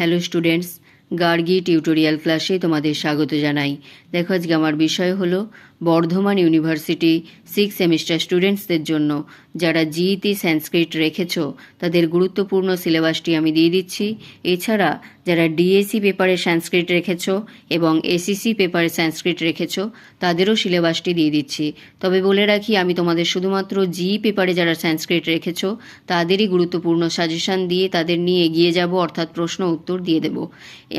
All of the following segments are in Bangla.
হ্যালো স্টুডেন্টস গার্গি টিউটোরিয়াল ক্লাসে তোমাদের স্বাগত জানাই। দেখো আজকে আমার বিষয় হলো বর্ধমান ইউনিভার্সিটি সিক্স সেমিস্টার স্টুডেন্টসদের জন্য। যারা জিইতি সংস্কৃত রেখেছ, তাদের গুরুত্বপূর্ণ সিলেবাসটি আমি দিয়ে দিচ্ছি। এছাড়া যারা ডিএসসি পেপারে সংস্কৃত রেখেছ এবং এসিসি পেপারে সংস্কৃত রেখেছ, তাদেরও সিলেবাসটি দিয়ে দিচ্ছি। তবে বলে রাখি, আমি তোমাদের শুধুমাত্র জি পেপারে যারা সংস্কৃত রেখেছ, তাদেরই গুরুত্বপূর্ণ সাজেশান দিয়ে তাদের নিয়ে এগিয়ে যাব, অর্থাৎ প্রশ্ন উত্তর দিয়ে দেব।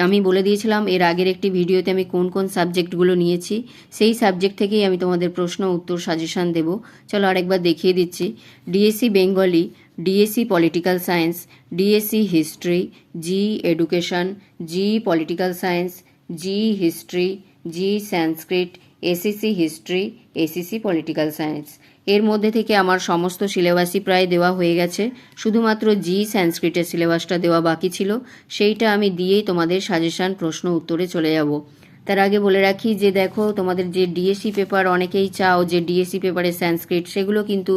আমি বলে দিয়েছিলাম, এর আগের একটি ভিডিওতে আমি কোন কোন সাবজেক্টগুলো নিয়েছি, সেই সাবজেক্ট থেকেই আমি তোমাদের প্রশ্ন, উত্তর সাজেশান দেব। চলো আরেকবার দেখিয়ে দিচ্ছি। DSC Bengali DSC political science DSC history G education G political science G history G Sanskrit SEC history SEC political science এর মধ্যে থেকে আমার সমস্ত সিলেবাসই প্রায় দেওয়া হয়ে গেছে। শুধুমাত্র জি সংস্কৃতের সিলেবাসটা দেওয়া বাকি ছিল। সেইটা আমি দিয়েই তোমাদের সাজেশান প্রশ্ন, উত্তরে চলে যাব। তার আগে বলে রাখি যে দেখো, তোমাদের যে ডিএসসি পেপার অনেকেই চাও, যে ডিএসসি পেপারে সংস্কৃত সেগুলো কিন্তু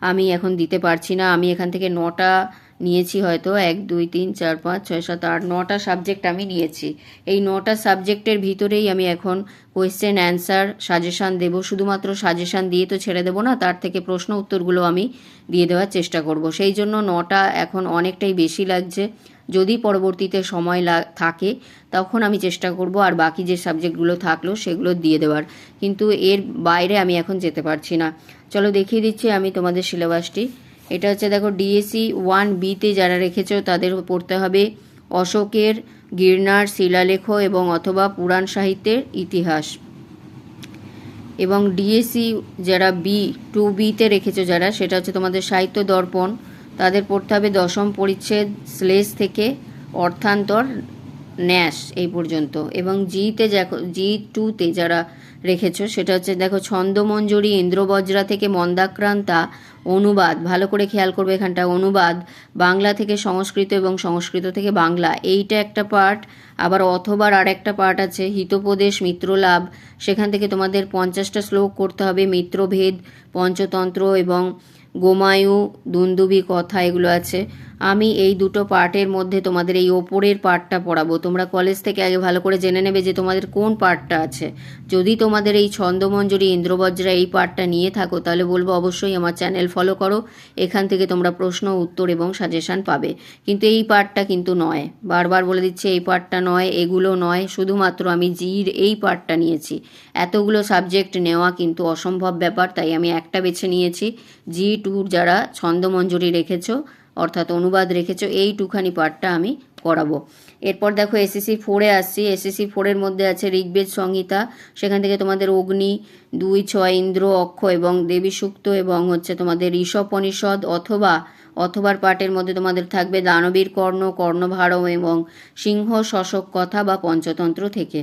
আমি এখন দিতে পারছি না। আমি এখান থেকে নটা নিয়েছি হয়তো এক, দুই, তিন, চার, পাঁচ, ছয়, সাত, আট, নটা সাবজেক্ট আমি নিয়েছি। এই নটা সাবজেক্টের ভিতরেই আমি এখন কোয়েশ্চেন অ্যান্সার সাজেশান দেব। শুধুমাত্র সাজেশান দিয়ে তো ছেড়ে দেবো না, তার থেকে প্রশ্ন উত্তরগুলো আমি দিয়ে দেওয়ার চেষ্টা করব। সেই জন্য নটা এখন অনেকটাই বেশি লাগছে। যদি পরবর্তীতে সময় থাকে, তখন আমি চেষ্টা করব আর বাকি যে সাবজেক্টগুলো থাকল সেগুলো দিয়ে দেওয়ার। কিন্তু এর বাইরে আমি এখন যেতে পারছি না। চলো দেখিয়ে দিচ্ছি আমি তোমাদের সিলেবাসটি এটা হচ্ছে দেখো ডিএসসি ওয়ান বিতে যারা রেখেছ তাদের পড়তে হবে অশোকের, গির্নার, শিলালেখ এবং অথবা পুরাণ সাহিত্যের ইতিহাস। এবং ডিএসসি যারা বি টু বিতে রেখেছো যারা, সেটা হচ্ছে তোমাদের সাহিত্য দর্পণ, তাদের পড়তে হবে দশম পরিচ্ছেদ, শ্লেষ থেকে অর্থান্তর ন্যাস এই পর্যন্ত। এবং জিতে দেখো জি টুতে যারা রেখেছো, সেটা হচ্ছে দেখো ছন্দমঞ্জরি, ইন্দ্রবজ্রা থেকে মন্দাক্রান্তা, অনুবাদ, ভালো করে খেয়াল করবে এখানটা, অনুবাদ, বাংলা থেকে সংস্কৃত এবং সংস্কৃত থেকে বাংলা। এইটা একটা পার্ট, আবার অথবার আর একটা পার্ট আছে, হিতোপদেশ, মিত্রলাভ। সেখান থেকে তোমাদের পঞ্চাশটা শ্লোক করতে হবে, মিত্রভেদ, পঞ্চতন্ত্র এবং গোমায়ু, দুন্দুবি, কথা এগুলো আছে। আমি এই দুটো পার্টের মধ্যে তোমাদের এই ওপরের পার্টটা পড়াবো। তোমরা কলেজ থেকে আগে ভালো করে জেনে নেবে যে তোমাদের কোন পার্টটা আছে। যদি তোমাদের এই ছন্দমঞ্জরি, ইন্দ্রবজ্রা এই পার্টটা নিয়ে থাকো, তাহলে বলব অবশ্যই আমার চ্যানেল ফলো করো। এখান থেকে তোমরা প্রশ্ন, উত্তর এবং সাজেশান পাবে। কিন্তু এই পার্টটা কিন্তু নয়। বারবার বলে দিচ্ছে, এই পার্টটা নয়, এগুলো নয়। শুধুমাত্র আমি জির এই পার্টটা নিয়েছি। এতগুলো সাবজেক্ট নেওয়া কিন্তু অসম্ভব ব্যাপার, তাই আমি একটা বেছে নিয়েছি। জি টুর যারা ছন্দমঞ্জুরি রেখেছো অর্থাৎ অনুবাদ রেখেছো, এইটুখানি পার্টটা আমি করাবো। এরপর দেখো এসএসসি ফোরে আসছি। এসএসসি ফোরের মধ্যে আছে ঋগ্বেদ সংহিতা। সেখান থেকে তোমাদের অগ্নি, দুই, ছয়, ইন্দ্র, অক্ষ এবং দেবী সুক্ত এবং হচ্ছে তোমাদের ঋষপনিষদ অথবা অথবার পাঠের মধ্যে তোমাদের থাকবে দানবীর কর্ণ, কর্ণভারম এবং সিংহ শশক কথা বা পঞ্চতন্ত্র থেকে।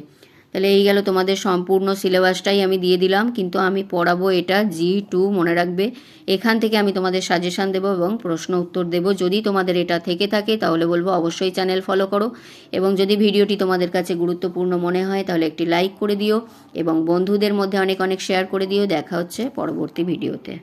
তাহলে এই গেল তোমাদের সম্পূর্ণ সিলেবাসটাই আমি দিয়ে দিলাম, কিন্তু আমি পড়াবো এটা জি টু মনে রাখবে। এখান থেকে আমি তোমাদের সাজেশান দেবো এবং প্রশ্ন উত্তর দেবো। যদি তোমাদের এটা থেকে থাকে, তাহলে বলব অবশ্যই চ্যানেল ফলো করো। এবং যদি ভিডিওটি তোমাদের কাছে গুরুত্বপূর্ণ মনে হয়, তাহলে একটি লাইক করে দিও এবং বন্ধুদের মধ্যে অনেক অনেক শেয়ার করে দিও। দেখা হচ্ছে পরবর্তী ভিডিওতে